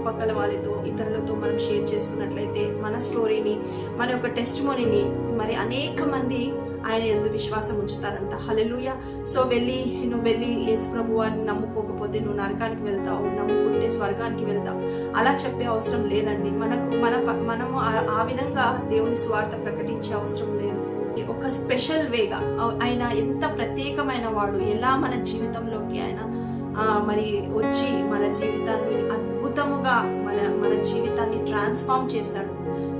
చుట్టుపక్కల వాళ్ళతో ఇతరులతో మనం షేర్ చేసుకున్నట్లయితే మన స్టోరీని మన యొక్క టెస్ట్ మరి అనేక మంది ఆయన ఎందు విశ్వాసం ఉంచుతారంట. హలలుయ సో వెళ్ళి నువ్వు వెళ్ళి యేసు ప్రభు వారిని నమ్ముకోకపోతే నువ్వు నరకానికి వెళ్తావు నమ్ముకుంటే స్వర్గానికి వెళ్తావు. అలా చెప్పే అవసరం లేదండి. మనకు మన మనము ఆ- విధంగా దేవుని స్వార్థ ప్రకటించే అవసరం లేదు. ఒక స్పెషల్ వేగా ఆయన ఎంత ప్రత్యేకమైన వాడు ఎలా మన జీవితంలోకి ఆయన మరి వచ్చి మన జీవితాన్ని అద్భుతముగా మన మన జీవితాన్ని ట్రాన్స్ఫార్మ్ చేశాడు.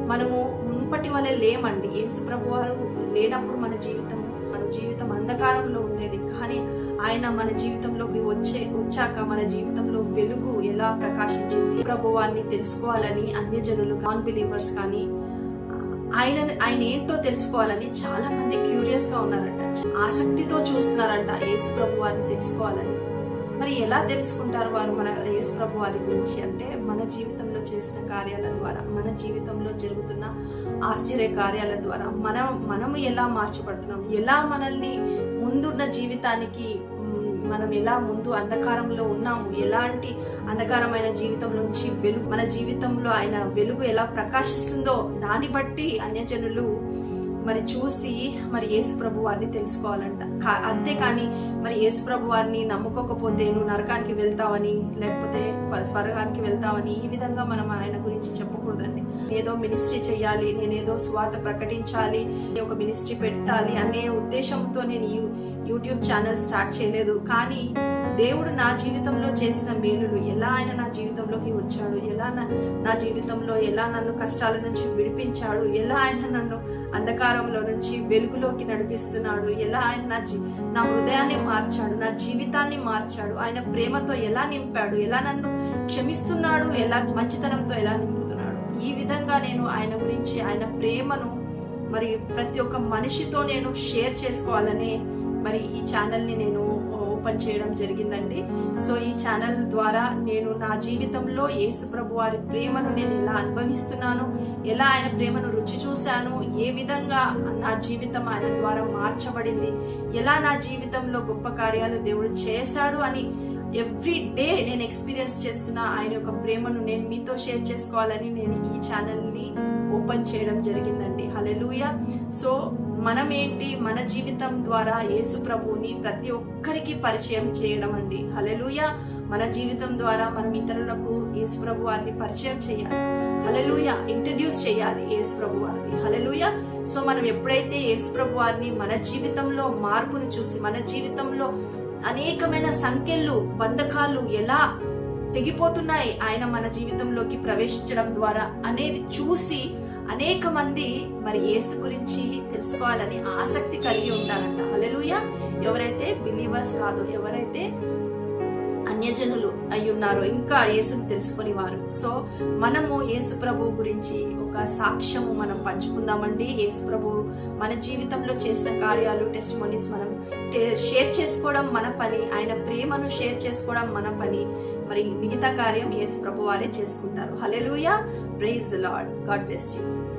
మనము మునుపటి వలె లేమండి. యేసుప్రభు వారు లేనప్పుడు మన జీవితం మన జీవితం అంధకారంలో ఉండేది. కానీ ఆయన మన జీవితంలోకి వచ్చే వచ్చాక మన జీవితంలో వెలుగు ఎలా ప్రకాశించింది? ప్రభు వారిని తెలుసుకోవాలని అన్యజనులు నాన్ బిలీవర్స్ కానీ ఆయన ఆయన ఏంటో తెలుసుకోవాలని చాలా మంది క్యూరియస్గా ఉన్నారంట. ఆసక్తితో చూస్తున్నారంట యేసు ప్రభు వారిని తెలుసుకోవాలని. మరి ఎలా తెలుసుకుంటారు వారు మన యేసుప్రభు వారి గురించి అంటే మన జీవితంలో చేసిన కార్యాల ద్వారా మన జీవితంలో జరుగుతున్న ఆశ్చర్య కార్యాల ద్వారా? మనం మనము ఎలా మార్చబడుతున్నాం? ఎలా మనల్ని ముందున్న జీవితానికి మనం ఎలా ముందు అంధకారంలో ఉన్నాము? ఎలాంటి అంధకారమైన జీవితం నుంచి వెలుగు మన జీవితంలో ఆయన వెలుగు ఎలా ప్రకాశిస్తుందో దాన్ని బట్టి అన్యజనులు మరి చూసి మరి యేసు ప్రభు వారిని తెలుసుకోవాలంట. కా- అంతేకాని మరి యేసు ప్రభు వారిని నమ్ముకోకపోతే నువ్వు నరకానికి వెళ్తావని లేకపోతే స్వర్గానికి వెళ్తావని ఈ విధంగా మనం ఆయన గురించి చెప్పకూడదండి. ఏదో మినిస్ట్రీ చేయాలి నేను ఏదో స్వార్థ ప్రకటించాలి ఒక మినిస్ట్రీ పెట్టాలి అనే ఉద్దేశంతో నేను యూ- యూట్యూబ్ ఛానల్ స్టార్ట్ చేయలేదు. కానీ దేవుడు నా జీవితంలో చేసిన మేలులు ఎలా ఆయన నా జీవితంలోకి వచ్చాడు ఎలా నా జీవితంలో ఎలా నన్ను కష్టాల నుంచి విడిపించాడు ఎలా ఆయన నన్ను అంధకారంలో నుంచి వెలుగులోకి నడిపిస్తున్నాడు. ఎలా ఆయన నా జీ నా హృదయాన్ని మార్చాడు నా జీవితాన్ని మార్చాడు. ఆయన ప్రేమతో ఎలా నింపాడు ఎలా నన్ను క్షమిస్తున్నాడు ఎలా మంచితనంతో ఎలా నింపుతున్నాడు. ఈ విధంగా నేను ఆయన గురించి ఆయన ప్రేమను మరి ప్రతి ఒక్క మనిషితో నేను షేర్ చేసుకోవాలని మరి ఈ ఛానల్ని నేను ఓపెన్ చేయడం జరిగిందండి. సో ఈ ఛానల్ ద్వారా నేను నా జీవితంలో యేసు ప్రభు వారి ప్రేమను నేను ఎలా అనుభవిస్తున్నాను. ఎలా ఆయన ప్రేమను రుచి చూశాను ఏ విధంగా నా జీవితం ఆయన ద్వారా మార్చబడింది ఎలా నా జీవితంలో గొప్ప కార్యాలు దేవుడు చేశాడు అని ఎవ్రీ డే నేను ఎక్స్పీరియన్స్ చేస్తున్న ఆయన యొక్క ప్రేమను నేను మీతో షేర్ చేసుకోవాలని నేను ఈ ఛానల్ని ఓపెన్ చేయడం జరిగిందండి. హలెలూయ సో మనం ఏంటి మన జీవితం ద్వారా యేసు ప్రభువుని ప్రతి ఒక్కరికి పరిచయం చేయడం అండి. హలెలూయ మన జీవితం ద్వారా మనం ఇతరులకు యేసు ప్రభు వారిని పరిచయం చేయాలి. హలలుయ ఇంట్రడ్యూస్ చేయాలి యేసు ప్రభు వారిని హలలుయ సో మనం ఎప్పుడైతే యేసు ప్రభు వారిని మన జీవితంలో మార్పును చూసి మన జీవితంలో అనేకమైన సంఖ్యలు బంధకాలు ఎలా తెగిపోతున్నాయి ఆయన మన జీవితంలోకి ప్రవేశించడం ద్వారా అనేది చూసి అనేక మంది మరి యేసు గురించి తెలుసుకోవాలని ఆసక్తి కలిగి ఉంటారంట. హల్లెలూయా. ఎవరైతే బిలీవర్స్ కాదు ఎవరైతే అన్యజనులు అయి ఉన్నారో ఇంకా యేసుని తెలుసుకుని వారు సో మనము యేసు ప్రభు గురించి ఒక సాక్ష్యము మనం పంచుకుందామండి. యేసు ప్రభు మన జీవితంలో చేసిన కార్యాలు టెస్ట్ మనం షేర్ చేసుకోవడం మన పని. ఆయన ప్రేమను షేర్ చేసుకోవడం మన పని. మరి మిగతా కార్యం యేసు ప్రభు వారే చేసుకుంటారు. Hallelujah praise the Lord God bless you.